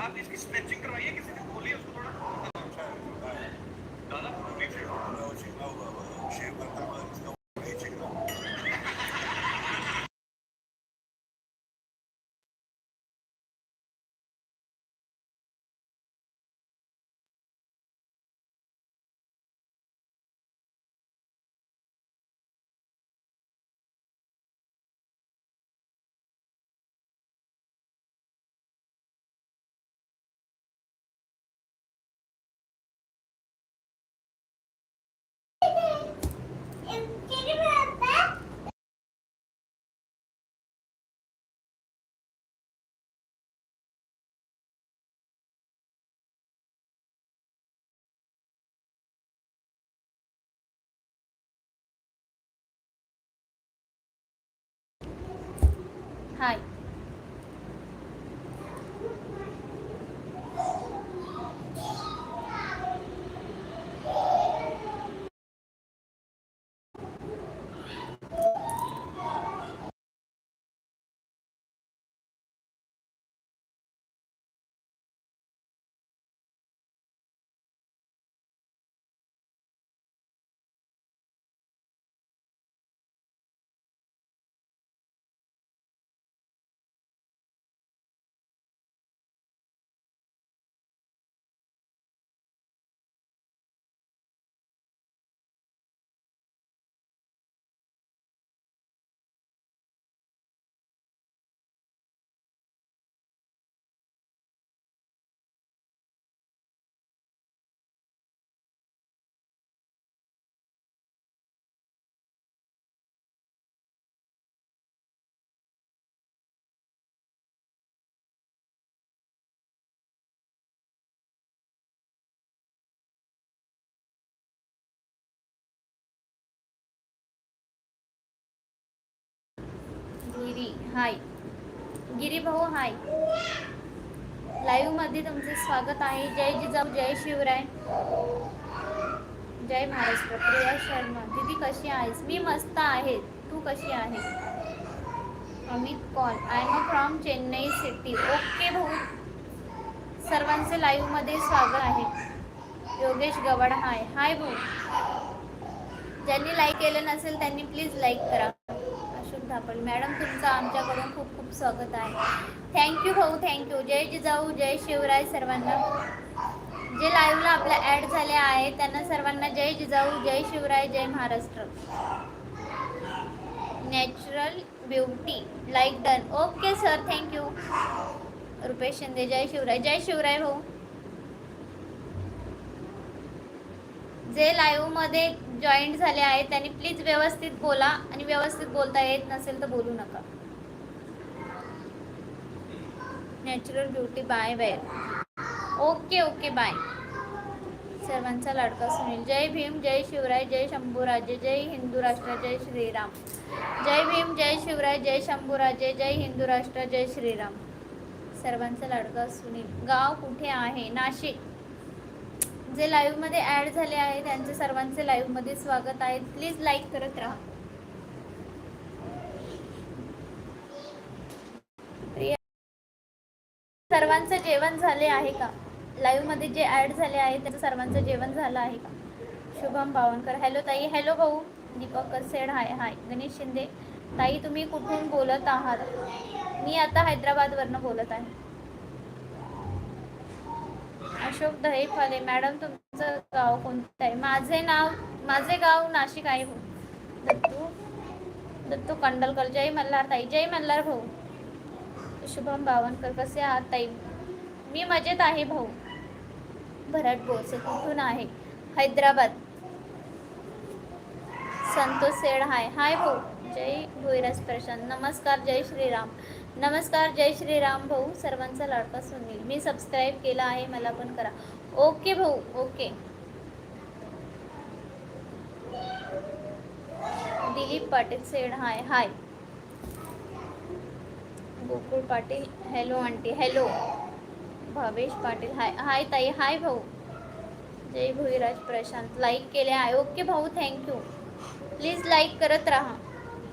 आप इसकी स्ट्रेचिंग करवाइए किसी से बोलिए उसको थोड़ा दादा रिफ्रेश हाय हाय. गिरी भाऊ हाय. लाईव्हमध्ये तुमचं तुमचे स्वागत आहे. जय जिजाऊ जय शिवराय. जय महाराष्ट्र. प्रिया शर्मा दीदी कशी आहेस? मी मस्त आहे. तू कशी आहे? Amit call. I am from Chennai city okay भाऊ. सर्वांचे लाईव्हमध्ये स्वागत आहे. योगेश गवड हाय. हाय भाऊ. ज्यांनी लाईक केलं नसेल त्यांनी प्लीज लाईक करा. धापड मॅडम तुमचं आमच्याकडून खूप खूप स्वागत आहे. थँक्यू भाऊ थँक्यू जय जिजाऊ जय शिवराय सर्वांना. जे लाईव्हला आपल्या ॲड झाले आहे त्यांना सर्वांना जय जिजाऊ जय शिवराय जय Maharashtra. Natural beauty like done okay sir thank you Rupesh Shinde जय शिवराय. जय शिवराय भाऊ. जे लाईव्हमध्ये जॉईंट झाले आहेत त्यांनी प्लीज व्यवस्थित बोला आणि व्यवस्थित बोलता येत नसेल तर बोलू नका. Natural beauty bye bye okay okay bye सर्वांचा लाडका सुनील. जय भीम जय शिवराय जय शंभूराजे जय हिंदू राष्ट्र जय श्रीराम. जय भीम जय शिवराय जय शंभूराजे जय हिंदू राष्ट्र जय श्रीराम. सर्वांचा लाडका सुनील. गाव कुठे आहे? नाशिक. जे लाईव्हमध्ये ॲड झाले आहे त्यांचे सर्वांचे लाईव्हमध्ये स्वागत आहे. प्लीज लाईक करत राहा. सर्वांचं जेवण झाले आहे का? लाईव्हमध्ये जे ॲड झाले आहे त्याचं सर्वांचं जेवण झालं आहे का? शुभम बावनकर. हॅलो ताई. हॅलो भाऊ. दीपक कसेड हाय हाय गणेश शिंदे. ताई तुम्ही कुठून बोलत आहात? मी आता हैदराबादवरनं बोलत आहे. अशोक दहेफाले. मॅडम तुमचं गाव कोणतं आहे? माझे नाव माझे गाव नाशिक आहे हो. दत्तू दत्तू कंडलकर. जय मल्हार ताई. जय मल्हार भाऊ. शुभम बावनकर. कसे आहात ताई? मी मजेत आहे भाऊ. भरत बोसे कुठून आहे? Hyderabad. Santosh said hi. Hi भाऊ. जय भोईराज प्रशांत. नमस्कार. जय श्रीराम. नमस्कार जय श्रीराम भाऊ. सर्वांचा लाडका सुनील मी सबस्क्राईब केला आहे मला पण करा. ओके भाऊ okay Dilip Patil said hi hi Gokul Patil hello aunty hello Bhavesh Patil hi hi ताई हाय भाऊ. जय भुईराज प्रशांत. लाईक केले आहे. ओके भाऊ थँक्यू प्लीज लाईक करत राहा.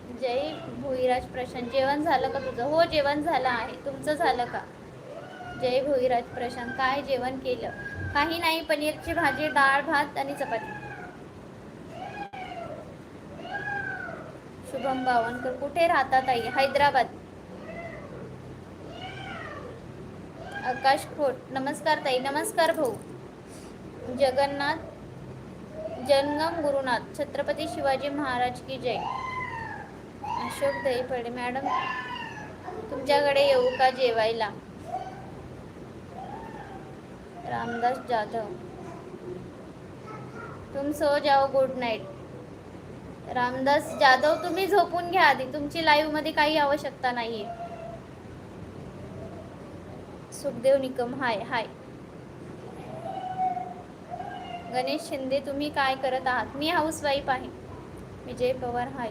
जय भोईराज प्रशांत. जेवण झालं का तुझं? हो जेवण झालं आहे. तुमचं झालं का? जय भोईराज प्रशांत. काय जेवण केलं? काही नाही पनीरची भाजी डाळ भात आणि चपाती. शुभम बावनकर कुठे राहतात आई हैदराबाद. आकाश खोट नमस्कार ताई. नमस्कार भाऊ. जगन्नाथ जंगम गुरुनाथ. छत्रपती शिवाजी महाराज की जय. अशोक दहीपडे मॅडम तुमच्याकडे येऊ का जेवायला? रामदास जाधव. तुम सो जाओ गुड नाईट रामदास जाधव तुम्ही झोपून घ्या आधी. तुमची लाईव्हमध्ये काही आवश्यकता नाहीये. सुखदेव निकम हाय हाय गणेश शिंदे तुम्ही काय करत आहात? मी हाऊसवाईफ आहे. विजय पवार हाय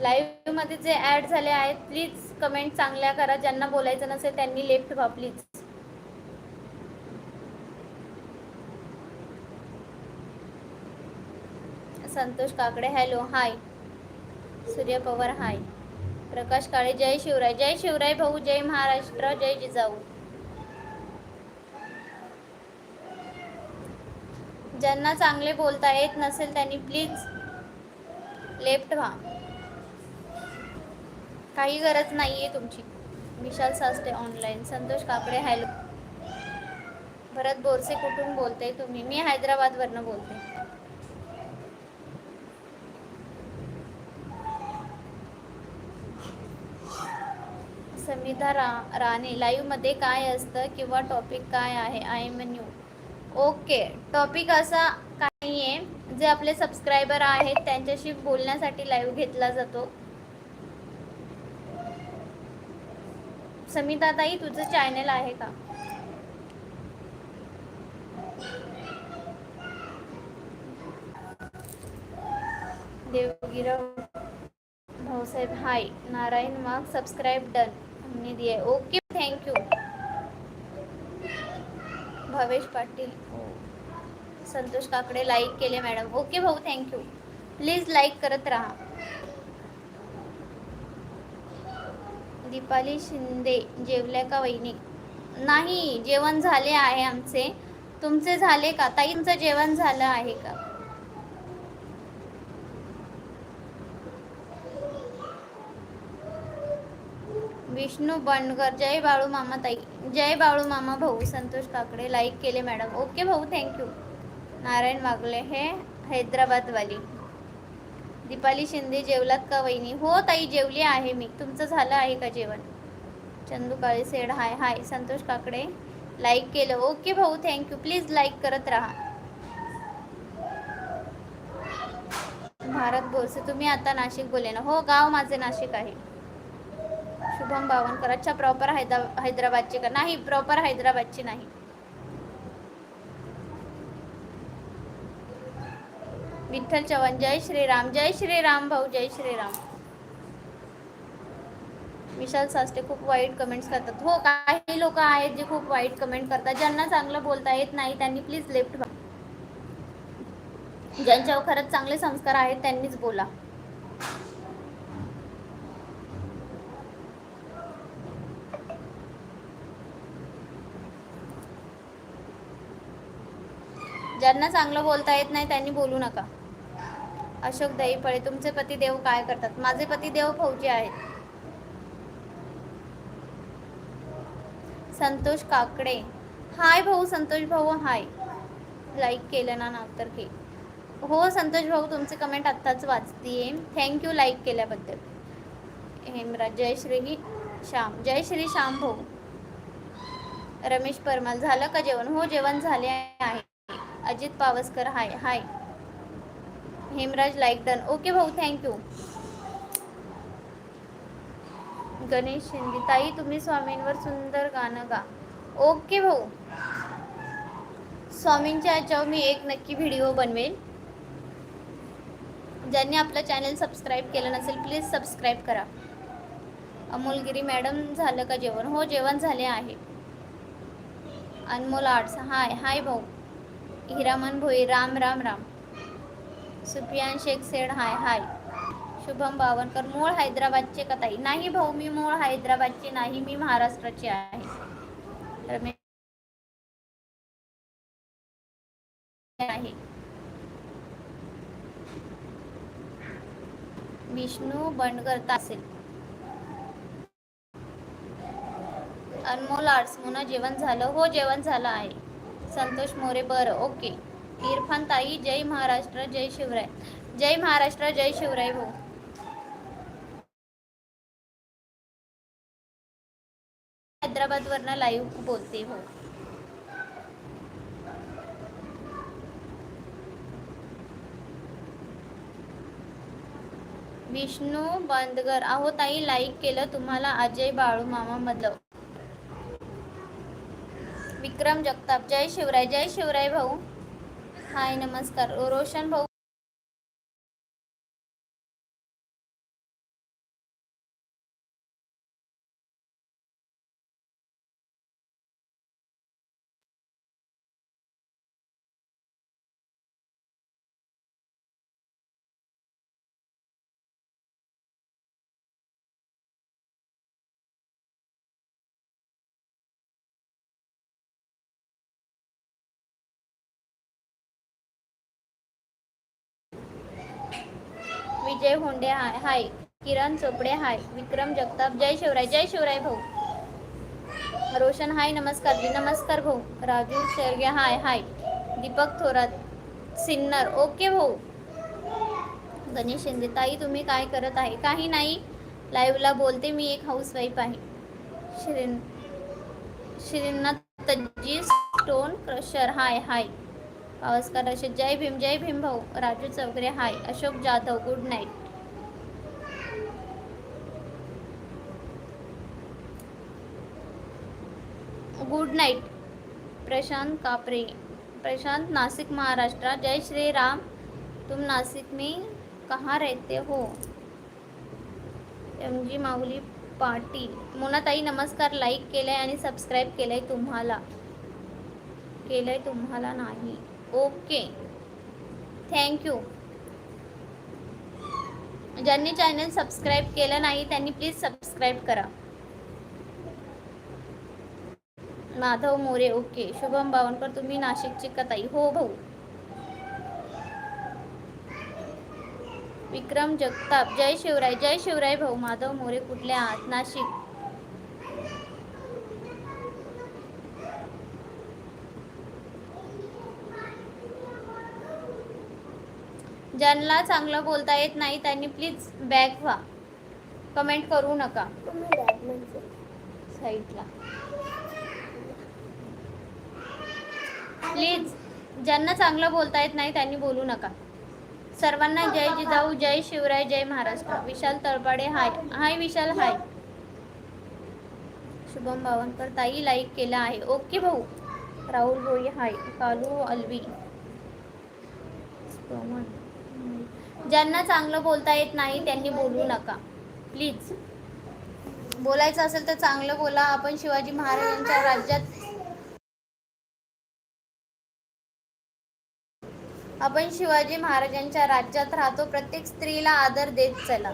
लाईव्हमध्ये जे ऍड झाले आहेत प्लीज कमेंट चांगल्या करा. ज्यांना बोलायचं नसेल त्यांनी लेफ्ट व्हा please Santosh Kakade hello hi Surya Pawar hi प्रकाश काळे जय शिवराय. जय शिवराय भाऊ जय महाराष्ट्र जय जिजाऊ. ज्यांना चांगले बोलता येत नसेल त्यांनी प्लीज लेफ्ट व्हा काही गरज नाहीये तुमची. Vishal Saste online Santosh Kakade hello. भरत बोरसे कुठून बोलते तुम्ही? मी हैदराबादवरनं बोलते. समिधा रा राणे लाईव्हमध्ये काय असतं किंवा टॉपिक काय आहे? I am new okay topic असा काही आहे जे आपले सबस्क्रायबर आहेत त्यांच्याशी बोलण्यासाठी लाईव्ह घेतला जातो. समिता ताई तुझं चॅनल आहे का? Devgirao Bhausaheb hi. Narayan Wagh subscribe done हमने दिए okay thank you Bhavesh Patil. Santosh Kakade like केले मॅडम ओके भाऊ थँक्यू प्लीज लाईक करत राहा. दीपाली शिंदे जेवल्या का वहिनी? नाही जेवण झाले आहे आमचे. तुमचे झाले का? ताई तुमचं जेवण झालं आहे का? विष्णू बंडगर जय बाळू मामा ताई. जय बाळू मामा भाऊ. संतोष काकडे लाईक केले मॅडम. ओके भाऊ थँक्यू नारायण वागले हे हैदराबादवाली. दीपाली शिंदे जेवलात का वहिनी? हो ताई जेवली आहे मी. तुमचं झालं आहे का जेवण? Chandu Kale said hi hi. Santosh Kakade like केलं. ओके भाऊ थँक्यू प्लीज लाईक करत राहा. भारत बोरसे तुम्ही आता नाशिक बोले ना? हो गाव माझे नाशिक आहे. शुभम बावनकर अच्छा प्रॉपर हैदा हैदराबादची का? नाही प्रॉपर हैदराबादची नाही. विठ्ठल चव्हाण जय श्रीराम जय श्रीराम भाऊ जय श्रीराम. विशाल सास्टे खूप वाईट कमेंट्स करतात. हो काही लोक आहेत जे खूप वाईट कमेंट करतात. ज्यांना चांगलं बोलता येत नाही त्यांनी प्लीज लेफ्ट व्हा ज्यांच्यावर खरंच चांगले संस्कार आहेत त्यांनीच बोला. ज्यांना चांगलं बोलता येत नाही त्यांनी बोलू नका. अशोक दहीपळे तुमचे पती देव काय करतात? माझे पती देव फौजी आहेत. संतोष काकडे. हाय भाऊ संतोष भाऊ हाय. लाईक केलं ना नाव तर की हो संतोष भाऊ तुमचे कमेंट आत्ताच वाचतीये. थँक्यू लाईक केल्याबद्दल. हेमराज जय श्री श्याम. जय श्री श्याम भाऊ. रमेश परमाल झालं का जेवण? हो जेवण झाले आहे. Ajit Pawaskar hi hi. Hemraj like done. Okay भाऊ थँक्यू गणेश शिंदे ताई तुम्ही स्वामींवर सुंदर गाणं गा. ओके भाऊ. स्वामींच्या याच्यावर मी एक नक्की व्हिडिओ बनवेल ज्यांनी आपलं चॅनल सबस्क्राईब केलं नसेल प्लीज सबस्क्राईब करा. अमोलगिरी मॅडम झालं का जेवण? हो जेवण झाले आहे. अनमोल आर्ट्स हाय हाय भाऊ. Hiraman Bhoi Ram Ram Ram. Supriyan Shaikh said hi hi. Shubham Bawankar मूळ हैदराबादचे कथाई नाही भाऊ मी मूळ हैदराबादची नाही मी महाराष्ट्राची आहे. रमेश आहे. विष्णू बंडगर तासेल. अनमोल आर्ट्स मुना जेवण झालं? हो जेवण झालं आहे. संतोष मोरे बरं ओके. इरफान ताई जय महाराष्ट्र जय शिवराय. जय महाराष्ट्र जय शिवराय हो. भाऊ हैदराबाद वरनं लाईव्ह बोलते हो. विष्णू बांदगर. अहो ताई लाईक केलं तुम्हाला अजय बाळू मामा मधलं विक्रम जगताप. जय शिवराय जय शिवराय भाऊ. हाय नमस्कार. रोशन भाऊ विजय होंडे हाय हाय किरण चोपडे हाय विक्रम जगताप जय शिवराय जय शिवराय भाऊ. रोशन हाय नमस्कार जी नमस्कार भाऊ. Raju Sherge hi hi. Deepak Thorat Sinnar okay भाऊ. गणेश शिंदे ताई तुम्ही काय करत आहे? काही नाही. लाईव्हला बोलते मी एक हाऊसवाईफ आहे. श्रीन Shrinath तज्जी stone crusher hi hi. Pawaskar Rashid जय भीम जय भीम भाऊ. Raju Chaukre hi. Ashok Jadhav good night good night Prashant Kapre. Prashant Nashik Maharashtra. जय श्री राम तुम नासिक में कहाँ रहते हो? एम जी माऊली पाटील. मोनाताई नमस्कार. लाईक केलंय आणि सबस्क्राईब केलंय तुम्हाला. केलंय तुम्हाला नाही. ओके थँक्यू ज्यांनी चॅनल सबस्क्राईब केलं नाही त्यांनी प्लीज सबस्क्राईब करा. माधव मोरे ओके शुभम बावनकर तुम्ही नाशिकची कताई हो भाऊ. विक्रम जगताप जय शिवराय जय शिवराय भाऊ. माधव मोरे कुठले आहात? नाशिक. ज्यांना चांगलं बोलता येत नाही त्यांनी प्लीज बॅक व्हा. कमेंट करू नका. साईडला. प्लीज ज्यांना चांगलं बोलता येत नाही त्यांनी बोलू नका. सर्वांना जय जिजाऊ जय शिवराय जय महाराष्ट्र. विशाल तळपाडे हाय. हाय विशाल हाय. शुभम बावनकर ताई लाईक केला आहे. ओके भाऊ. राहुल भोई हाय. कालू अलवी. ज्यांना चांगलं बोलता येत नाही त्यांनी बोलू नका. प्लीज बोलायचं असेल तर चांगलं बोला. आपण शिवाजी महाराजांच्या राज्यात आपण शिवाजी महाराजांच्या राज्यात राहतो. प्रत्येक स्त्रीला आदर देत चला.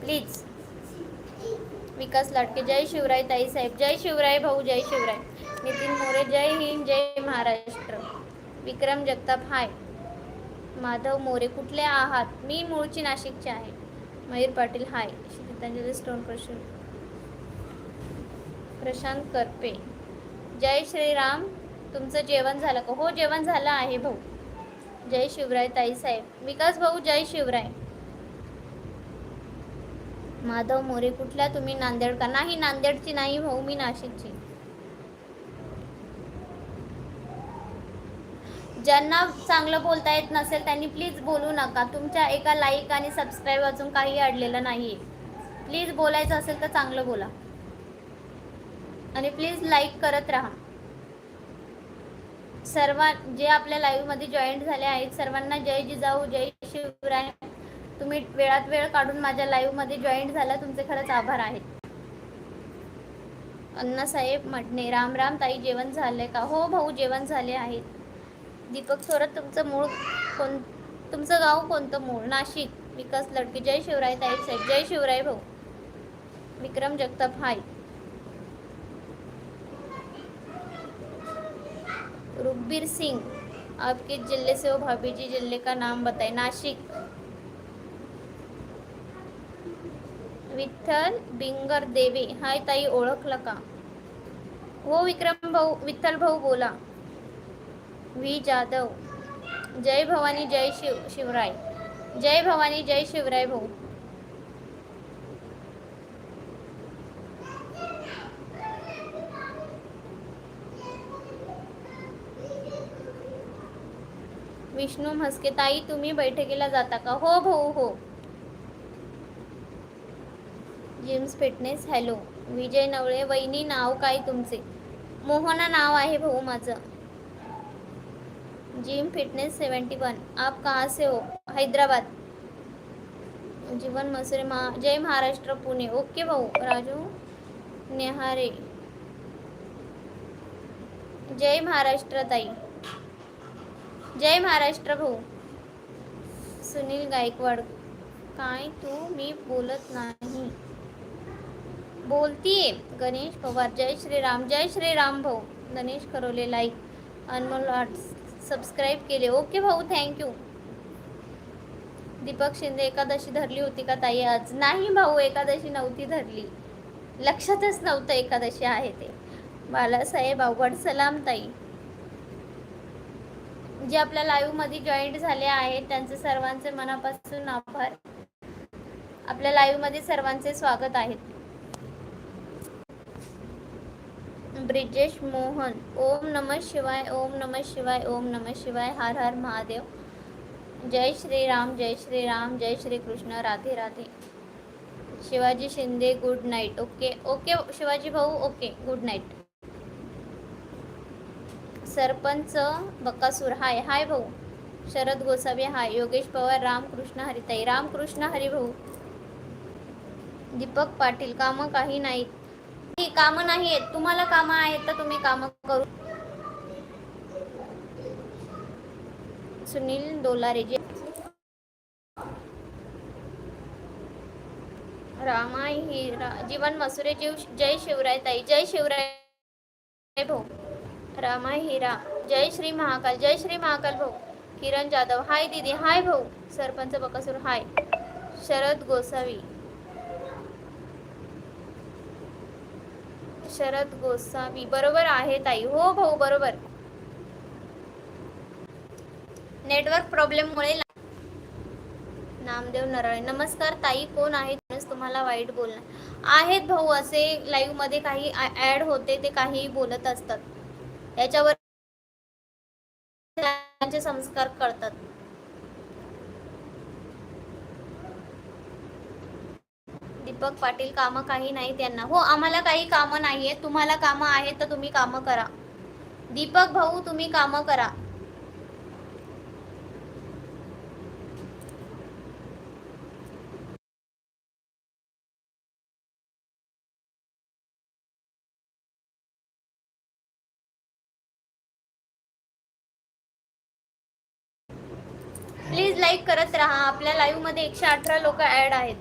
प्लीज विकास लाटके. जय शिवराय ताई साहेब. जय शिवराय भाऊ जय शिवराय. नितीन मोरे जय हिंद जय महाराष्ट्र. विक्रम जगताप हाय माधव मोरे कुठले आहात? मी मूळची नाशिकचे आहे. मयूर पाटील हाय. गीतांजली स्टोन प्रश्न प्रशांत करपे. जय श्रीराम. तुमचं जेवण झालं का? हो जेवण झालं आहे भाऊ. जय शिवराय ताई साहेब. विकास भाऊ जय शिवराय. माधव मोरे कुठल्या? तुम्ही नांदेड का? नाही नांदेडची नाही भाऊ मी नाशिकची. ज्यांना चांगलं बोलता येत नसेल त्यांनी प्लीज बोलू नका. तुमच्या एका लाईक आणि सबस्क्राईब अजून काही अडलेलं नाही प्लीज बोलायचं असेल तर चांगलं बोला. आणि प्लीज लाईक करत राहा. सर्व जे आपल्या लाईव्हमध्ये जॉईंट झाले आहेत सर्वांना जय जिजाऊ जय शिवराय. तुम्ही वेळात वेळ काढून माझ्या लाईव्हमध्ये जॉईंट झाला तुमचे खरंच आभार आहेत. अण्णासाहेब म्हटणे राम राम ताई जेवण झाले का? हो भाऊ जेवण झाले आहेत दीपक थोरात तुमचं मूळ कोण तुमचं गाव कोणतं? मूळ नाशिक. विकास लडके. जय शिवराय ताई साहेब. जय शिवराय भाऊ. विक्रम जगताप हाय. रुखबीर सिंह आप किस जिले से हो भाभी जी जिले का नाम बताए. नाशिक. विठ्ठल बिंगर देवे हाय ताई ओळखलं का? हो विक्रम भाऊ विठ्ठल भाऊ बोला. व्ही जाधव. जय भवानी जय शिव शिवराय. जय भवानी जय शिवराय भाऊ. विष्णू म्हस्के ताई तुम्ही बैठकीला जाता का? हो भाऊ हो. Gyms fitness hello. Vijay Navale वहिनी नाव काय तुमचे? मोहना नाव आहे भाऊ माझं. Gym fitness seventy one. आप कहाँ से हो? हैदराबाद। जीवन मसरे मा जय महाराष्ट्र, पुणे। ओके भाऊ, राजू नेहारे। जय महाराष्ट्र, ताई। जय महाराष्ट्र भाऊ। सुनील गायकवाड, काय तू मी बोलत नाही. बोलतीये, गणेश पवार, जय श्रीराम जय श्रीराम भाऊ. Ganesh Kharole like Anmol arts subscribe केले. ओके भाऊ थँक्यू दीपक शिंदे एकादशी धरली होती का ताई? आज नाही भाऊ एकादशी नव्हती धरली. लक्षातच नव्हतं एकादशी आहे ते. बालासाहेब अवघड सलाम ताई. जे आपल्या लाईव्हमध्ये जॉईंट झाले आहेत त्यांचे सर्वांचे मनापासून आभार. आपल्या लाईव्हमध्ये सर्वांचे स्वागत आहेत ब्रिजेश मोहन. ओम नमः शिवाय ओम नमः शिवाय ओम नमः शिवाय. हर हर महादेव. जय श्री राम जय श्री राम जय Shri Krishna. Radhe Radhe. Shivaji Shinde good night. Okay okay Shivaji भाऊ okay good night. Sarpanch Bakasur. Hi hi भाऊ. शरद गोसावी हाय. योगेश पवार रामकृष्ण हरिताई. रामकृष्ण हरी भाऊ. दीपक पाटील कामं काही नाहीत. कामं नाही आहेत तुम्हाला कामं आहेत तर तुम्ही कामं करू. सुनील डोलारे जे रामा ही रा- जीवन मसुरे जीव जय शिवराय ताई. जय शिवराय भाऊ. रामा हिरा जय श्री महाकाल. जय श्री महाकाल भाऊ. किरण जाधव. हाय दीदी. हाय भाऊ. सरपंच बकासूर. हाय. शरद गोसावी. शरद गोसावी बरोबर आहे ताई. हो भाऊ बरोबर. नेटवर्क प्रॉब्लेममुळे मुळे नामदेव नराळे. नमस्कार ताई कोण आहे तुम्हाला वाईट बोलणार. आहेत भाऊ असे लाईव्हमध्ये काही ऍड होते ते काही बोलत असतात. याच्यावर त्यांचे संस्कार कळतात दीपक पाटील कामं काही नाही त्यांना हो आम्हाला काही कामं नाही आहेत तुम्हाला कामं आहेत तर तुम्ही कामं करा. दीपक भाऊ तुम्ही कामं करा. प्लीज लाईक करत राहा. आपल्या लाईव्हमध्ये एकशे अठरा लोक ऍड आहेत.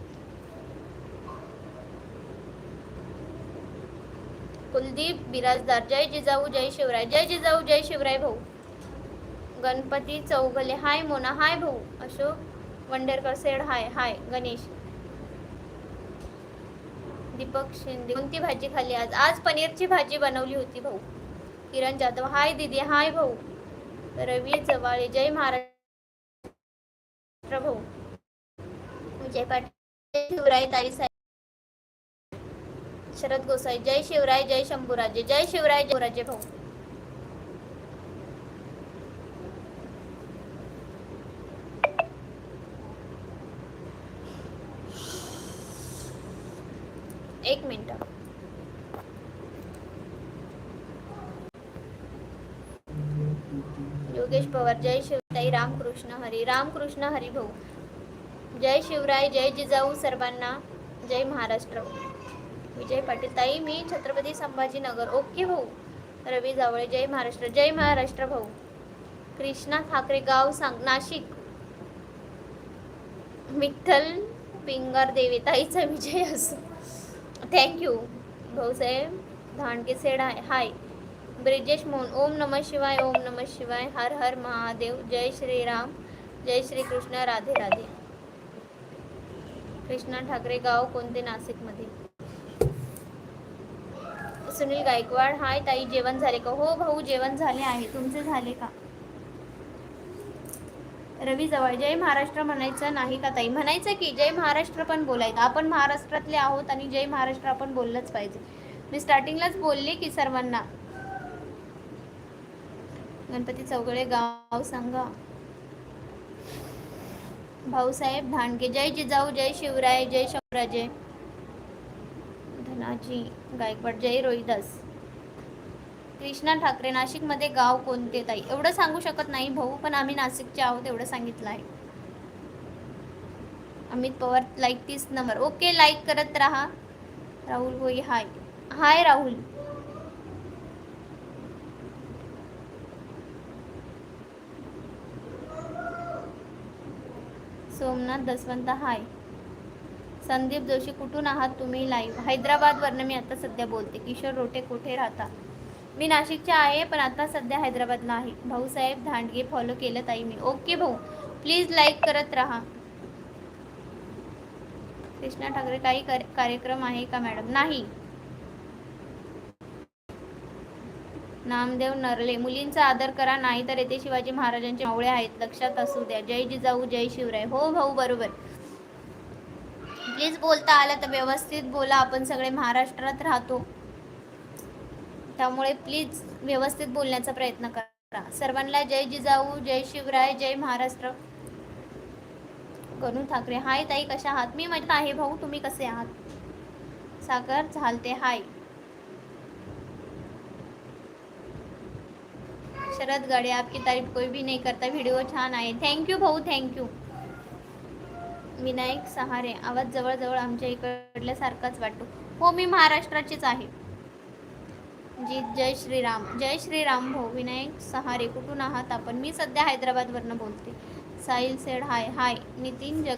कुलदीप बिराजदार. जय जिजाऊ जय शिवराय. जय जिजाऊ जय शिवराय भाऊ. गणपती चौघले हाय मोना हाय भाऊ. Ashok Wanderkar said hi hi. Ganesh. Deepak Shinde. कोणती भाजी खाल्ली आज? आज पनीरची भाजी बनवली होती भाऊ. किरण जाधव. हाय दिदी हाय भाऊ. रवी जवाळे. जय महाराष्ट्र भाऊ. विजय पाटील. शिवराय ताई साहेब. शरद गोसाई. जय शिवराय जय शंभूराजे. जय शिवराय जय राजे भाऊ. एक मिनिट. योगेश पवार जय शिवताई रामकृष्ण हरी. रामकृष्ण हरी भाऊ. जय शिवराय जय जिजाऊ सर्वांना. जय महाराष्ट्र. विजय पाटील. ताई मी छत्रपती संभाजीनगर. ओके भाऊ. रवी जावळे जय महाराष्ट्र. जय महाराष्ट्र भाऊ. कृष्णा ठाकरे गाव सांग नाशिक. विठ्ठल पिंगर देवी ताईचा विजय असो. थँक्यू भाऊसाहेब धांडके सेड आहे. हाय ब्रिजेश मोहन. ओम नम शिवाय ओम नम शिवाय. हर हर महादेव. जय श्रीराम. जय श्री कृष्ण राधे राधे. कृष्णा ठाकरे गाव कोणते? नाशिकमध्ये. सुनील गायकवाड. हाय ताई जेवण झाले का? हो भाऊ जेवण झाले आहे. तुमचे झाले का? रवी जवळ. जय महाराष्ट्र म्हणायचं नाही का ताई? म्हणायचं की जय महाराष्ट्र पण बोलायचं. आपण महाराष्ट्रातले आहोत आणि जय महाराष्ट्र आपण बोललंच पाहिजे. मी स्टार्टिंगलाच बोलले की सर्वांना. गणपती चौगळे गाव सांगा. भाऊसाहेब भांडगे जय जिजाऊ जय शिवराय जय शंभराजे. धनाजी गायकवाड जय रोहिदास. कृष्णा ठाकरे नाशिकमध्ये गाव कोणते ताई? एवढं सांगू शकत नाही भाऊ पण आम्ही नाशिकचे आहोत एवढं सांगितलं आहे. अमित पवार लाईक तीस नंबर. ओके लाईक करत राहा. राहुल भोई हाय हाय राहुल. सोमनाथ दसवंत हाय संदीप जोशी कुठून आहात तुम्ही लाईव्ह हैदराबादवरनं मी आता सध्या बोलते. किशोर रोटे कुठे राहता? मी नाशिकच्या आहे पण आता सध्या हैदराबादला आहे भाऊसाहेब धांडगे फॉलो केलं ताई मी. ओके भाऊ प्लीज लाईक करत राहा. कृष्णा ठाकरे काही कार्यक्रम आहे का मॅडम नाही. नामदेव नरले मुलींचा आदर करा नाही तर येथे शिवाजी महाराजांचे मावळे आहेत. लक्षात असू द्या. जय जिजाऊ जय शिवराय. हो भाऊ बरोबर. प्लीज बोलता आलं तर व्यवस्थित बोला. आपण सगळे महाराष्ट्रात राहतो. त्यामुळे प्लीज व्यवस्थित बोलण्याचा प्रयत्न करा. सर्वांना जय जिजाऊ जय शिवराय जय महाराष्ट्र. करून ठाकरे हाय ताई कशा आहात? मी मजा आहे भाऊ. तुम्ही कसे आहात? सागर झालते. हाय. शरद गाडे आपकी तारीफ कोई भी नहीं करता. व्हिडिओ छान आहे. थँक्यू भाऊ थँक्यू विनायक सहारे आवाज जवळजवळ आमच्या इकडल्या सारखाच वाटतो. हो मी महाराष्ट्राचीच आहे. जी जय श्रीराम. जय श्रीराम भाऊ विनायक सहारे कुठून आहात आपण? मी सध्या हैदराबादवरनं बोलते. Sahil said hi hi. Nitin जग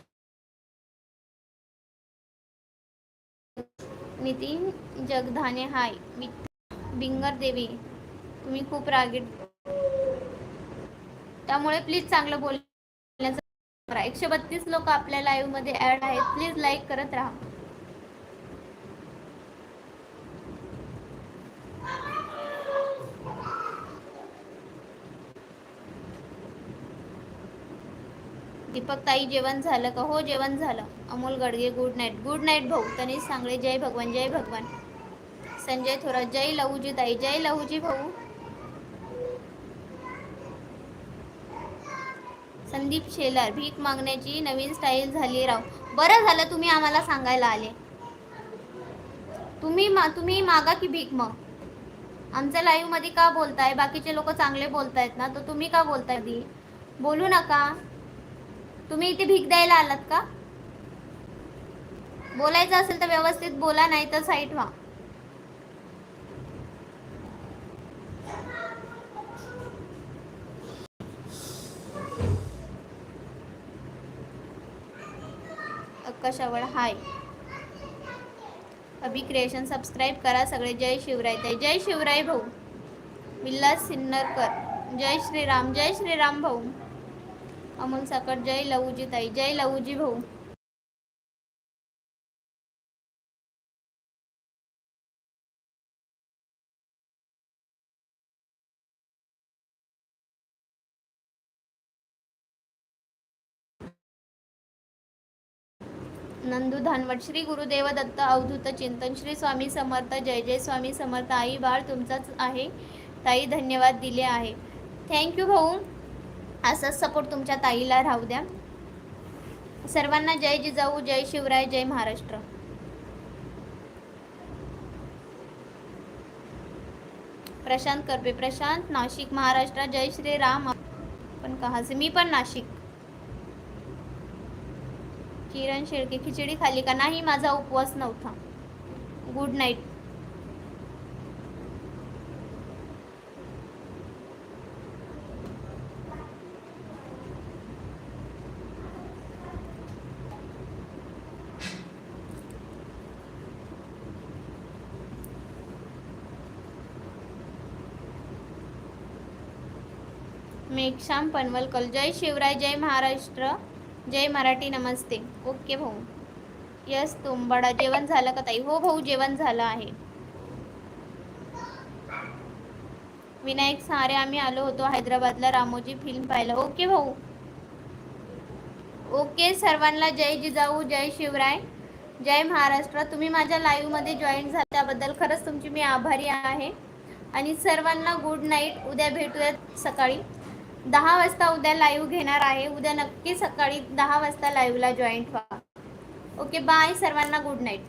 नितीन जगधाने हाय. बिंगर देवी तुम्ही खूप रागीट त्यामुळे प्लीज चांगलं बोल करा. एकशे बत्तीस लोक आपल्या लाईव्हमध्ये ऍड आहेत. प्लीज लाईक करत राहा. दीपक ताई जेवण झालं का? हो जेवण झालं. Amol Gadge good night good night भाऊ. तनिष सांगळे जय भगवान जय भगवान. संजय थोरात जय लहूजी ताई जय लहूजी भाऊ. संदीप शेलार भीक मागण्याची नवीन स्टाईल झाली राव. बरं झालं तुम्ही आम्हाला सांगायला आले. तुम्ही मा तुम्ही मागा की भीक मग? आमच्या लाईव्हमध्ये का बोलताय? बाकीचे लोक चांगले बोलतायत ना तर तुम्ही का बोलताय ती बोलू नका. तुम्ही इथे भीक द्यायला आलात का? बोलायचं असेल तर व्यवस्थित बोला नाही तर साईट व्हा कशावर हाय. अभि क्रिएशन सबस्क्राईब करा सगळे. जय शिवराय ताई. जय शिवराय भाऊ. विलास सिन्नरकर. जय श्रीराम. जय श्रीराम भाऊ. अमोल साकर जय लहूजी ताई. जय लहूजी भाऊ. नंदू धानवट श्री गुरुदेव दत्त अवधूत चिंतन श्री स्वामी समर्थ जय जय स्वामी समर्थ आई बाळ तुमचाच आहे. ताई धन्यवाद दिले आहे. थँक्यू भाऊ. असाच सपोर्ट तुमच्या ताईला राहू द्या. सर्वांना जय जिजाऊ जय शिवराय जय महाराष्ट्र. प्रशांत करपे प्रशांत नाशिक महाराष्ट्र जय श्री राम पण कहा मी पण नाशिक. किरण शेळके खिचडी खाली का नाही माझा उपवास नव्हता. गुड नाईट मेघशाम पनवलकर जय शिवराय जय महाराष्ट्र. जय मराठी नमस्ते. ओके भाऊ. यस तुंबाडा. जेवण झालं का ताई? हो भाऊ जेवण झालं आहे. विनायक सारे आम्ही आलो होतो हैदराबादला रामोजी फिल्म पाहिलं ओके भाऊ. ओके सर्वांना जय जिजाऊ जय शिवराय जय महाराष्ट्र. तुम्ही माझ्या लाईव्हमध्ये जॉईन झाला त्याबद्दल खरंच तुमची मी आभारी आहे. आणि सर्वांना गुड नाईट उद्या भेटूयात सकाळी. दहा वाजता उद्या लाईव्ह घेणार आहे. उद्या नक्की सकाळी दहा वाजता लाईव्हला जॉईंट व्हा ओके बाय सर्वांना गुड नाईट